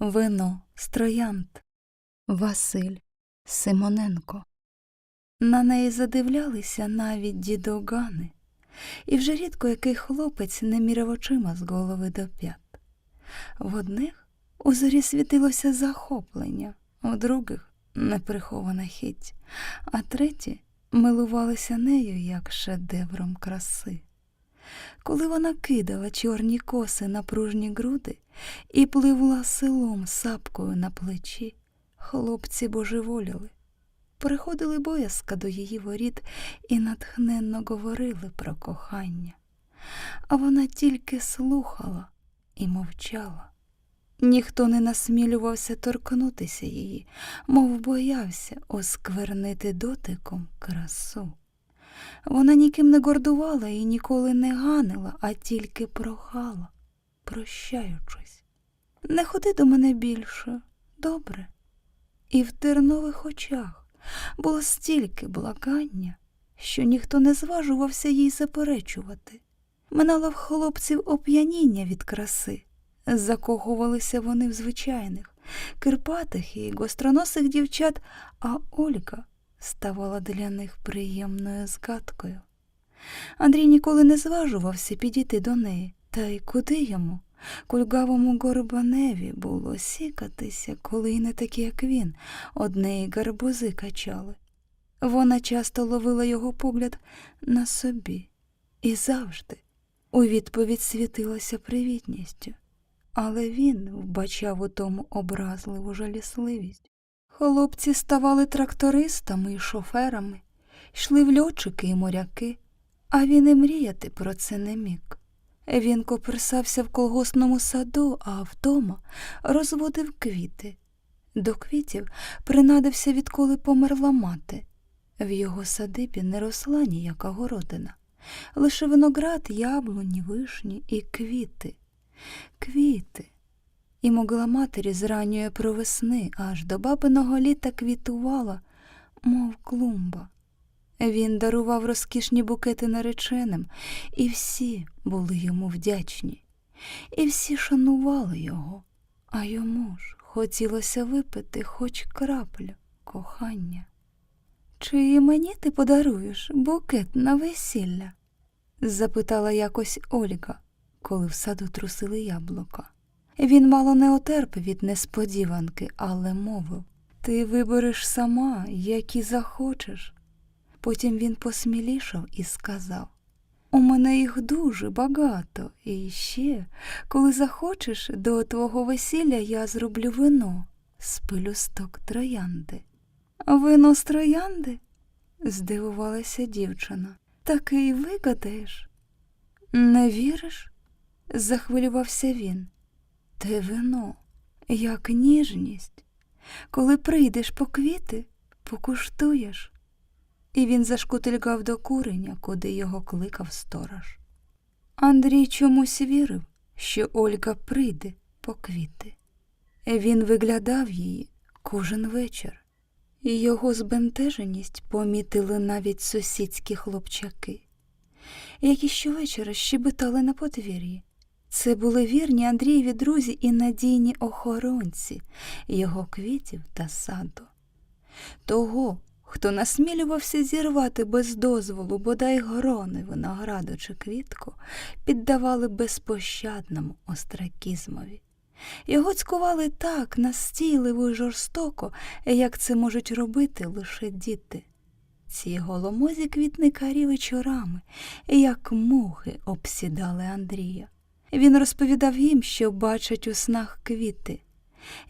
вино з. Василь Симоненко. На неї задивлялися навіть дідогани, і вже рідко який хлопець не міряв очима з голови до п'ят. В одних у зорі світилося захоплення, у других неприхована хіть, а треті милувалися нею як шедевром краси. Коли вона кидала чорні коси на пружні груди і пливла селом сапкою на плечі, хлопці божеволіли. Приходили боязка до її воріт і натхненно говорили про кохання. А вона тільки слухала і мовчала. Ніхто не насмілювався торкнутися її, мов боявся осквернити дотиком красу. Вона ніким не гордувала і ніколи не ганила, а тільки прохала, прощаючись. Не ходи до мене більше, добре. І в тернових очах було стільки благання, що ніхто не зважувався їй заперечувати. Минало в хлопців оп'яніння від краси, закохувалися вони в звичайних, кирпатих і гостроносих дівчат, а Ольга ставала для них приємною згадкою. Андрій ніколи не зважувався підійти до неї, та й куди йому, кульгавому горбаневі, було сікатися, коли й не такі, як він, однеї гарбузи качали. Вона часто ловила його погляд на собі і завжди у відповідь світилася привітністю, але він вбачав у тому образливу жалісливість. Хлопці ставали трактористами і шоферами, йшли в льотчики і моряки, а він і мріяти про це не міг. Він коперсався в колгосному саду, а вдома розводив квіти. До квітів принадився, відколи померла мати. В його садибі не росла ніяка городина, лише виноград, яблуні, вишні і квіти. Квіти. І могла матері з ранньої провесни аж до бабиного літа квітувала, мов клумба. Він дарував розкішні букети нареченим, і всі були йому вдячні, і всі шанували його, а йому ж хотілося випити хоч краплю кохання. Чи і мені ти подаруєш букет на весілля? запитала якось Ольга, коли в саду трусили яблука. Він мало не отерпив від несподіванки, але мовив Ти вибереш сама, які захочеш. Потім він посмілішав і сказав У мене їх дуже багато, і ще, коли захочеш, до твого весілля я зроблю вино з пелюсток троянди. Вино з троянди? здивувалася дівчина. Таки й вигадаєш? Не віриш? захвилювався він. Те вино, як ніжність. Коли прийдеш по квіти, покуштуєш. І він зашкутильгав до куреня, куди його кликав сторож. Андрій чомусь вірив, що Ольга прийде по квіти. Він виглядав її кожен вечір, і його збентеженість помітили навіть сусідські хлопчаки, які щовечора щебетали на подвір'ї. Це були вірні Андрієві друзі і надійні охоронці його квітів та саду. Того, хто насмілювався зірвати без дозволу бодай грони винограду чи квітку, піддавали безпощадному остракізмові. Його цькували так настійливо й жорстоко, як це можуть робити лише діти. Ці голомозі квітникарі вечорами, як мухи, обсідали Андрія. Він розповідав їм, що бачать у снах квіти,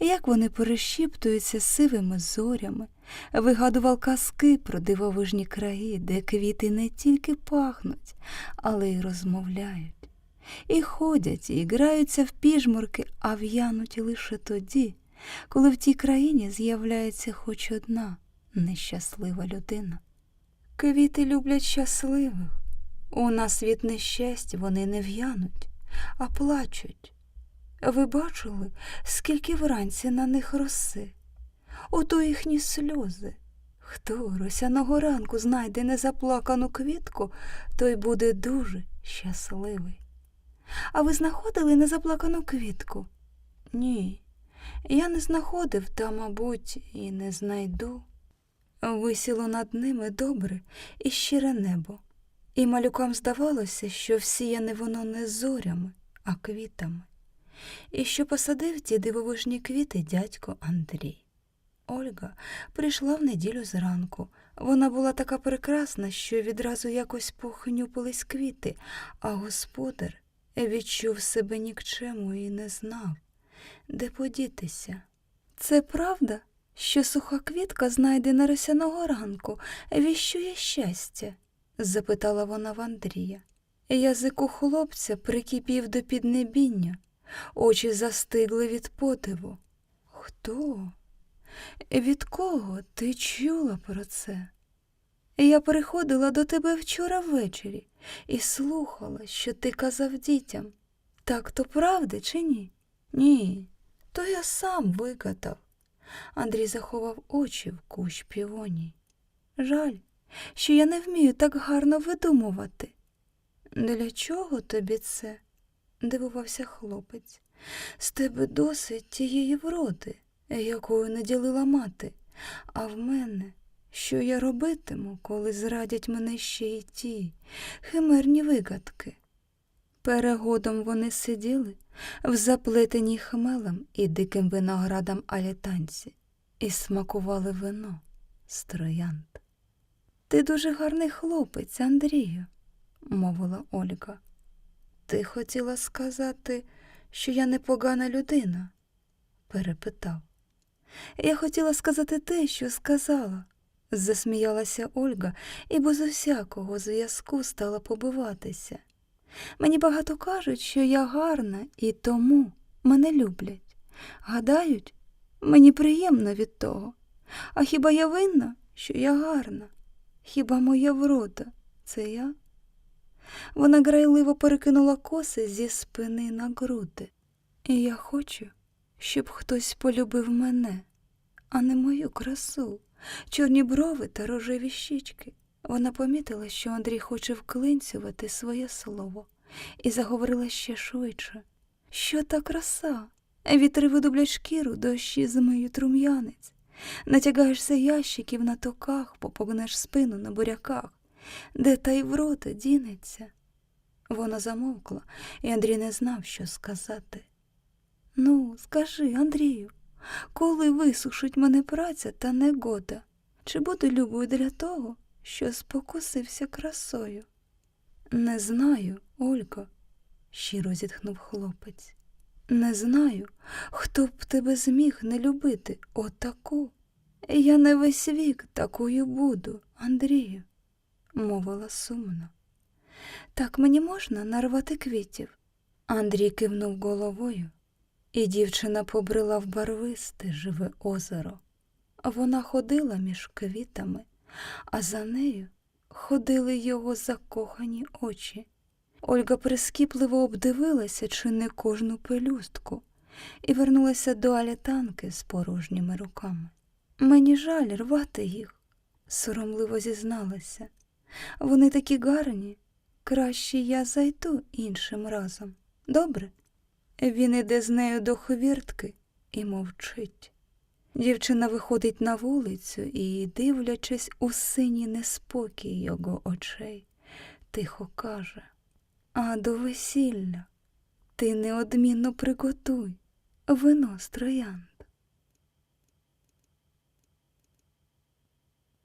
як вони перешіптуються сивими зорями, вигадував казки про дивовижні краї, де квіти не тільки пахнуть, але й розмовляють. І ходять, і граються в піжмурки, а в'януть лише тоді, коли в тій країні з'являється хоч одна нещаслива людина. Квіти люблять щасливих. У нас від нещастя вони не в'януть а плачуть. Ви бачили, скільки вранці на них роси? Ото їхні сльози. Хто росяного ранку знайде незаплакану квітку, той буде дуже щасливий. А ви знаходили незаплакану квітку? Ні. Я не знаходив та, мабуть, і не знайду. Висіло над ними добре і щире небо, і малюкам здавалося, що всіяне воно не зорями, а квітами, і що посадив ті дивовижні квіти дядько Андрій. Ольга прийшла в неділю зранку. Вона була така прекрасна, що відразу якось похнюпились квіти, а господар відчув себе нікчему і не знав, де подітися. Це правда, що суха квітка, знайдена росяного ранку, віщує щастя? Запитала вона в Андрія. Язик у хлопця прикипів до піднебіння, очі застигли від подиву. Хто? Від кого ти чула про це? Я приходила до тебе вчора ввечері і слухала, що ти казав дітям. Так то правда чи ні? Ні, то я сам викатав. Андрій заховав очі в кущ півоній. Жаль, що я не вмію так гарно видумувати. Для чого тобі це? дивувався хлопець. З тебе досить тієї вроди, якою наділила мати, а в мене, що я робитиму, коли зрадять мене ще й ті химерні вигадки. Перегодом вони сиділи в заплетеній хмелем і диким виноградом алітанці і смакували вино з троянд. Ти дуже гарний хлопець, Андрію, мовила Ольга. Ти хотіла сказати, що я непогана людина? перепитав. Я хотіла сказати те, що сказала, засміялася Ольга і без усякого зв'язку стала побиватися. Мені багато кажуть, що я гарна і тому мене люблять. Гадають, мені приємно від того. А хіба я винна, що я гарна? Хіба моя врода це я? Вона грайливо перекинула коси зі спини на груди. І я хочу, щоб хтось полюбив мене, а не мою красу, чорні брови та рожеві щічки. Вона помітила, що Андрій хоче вклинцювати своє слово, і заговорила ще швидше. Що та краса? Вітри видублять шкіру, дощі змиють рум'янець. Натягаєшся ящиків на токах, попогнеш спину на буряках, де та й в рота дінеться. Вона замовкла, і Андрій не знав, що сказати. Ну, скажи, Андрію, коли висушить мене праця та негода, чи буду любою для того, що спокусився красою? Не знаю, Ольга, щиро зітхнув хлопець. Не знаю, хто б тебе зміг не любити отаку. Я не весь вік такою буду, Андрію, мовила сумно. Так мені можна нарвати квітів? Андрій кивнув головою, і дівчина побрела в барвисте живе озеро. Вона ходила між квітами, а за нею ходили його закохані очі. Ольга прискіпливо обдивилася чи не кожну пелюстку і вернулася до алітанки з порожніми руками. Мені жаль рвати їх, соромливо зізналася. Вони такі гарні, краще я зайду іншим разом. Добре? Він іде з нею до хвіртки і мовчить. Дівчина виходить на вулицю і, дивлячись у синій неспокій його очей, тихо каже А до весілля ти неодмінно приготуй вино з троянд.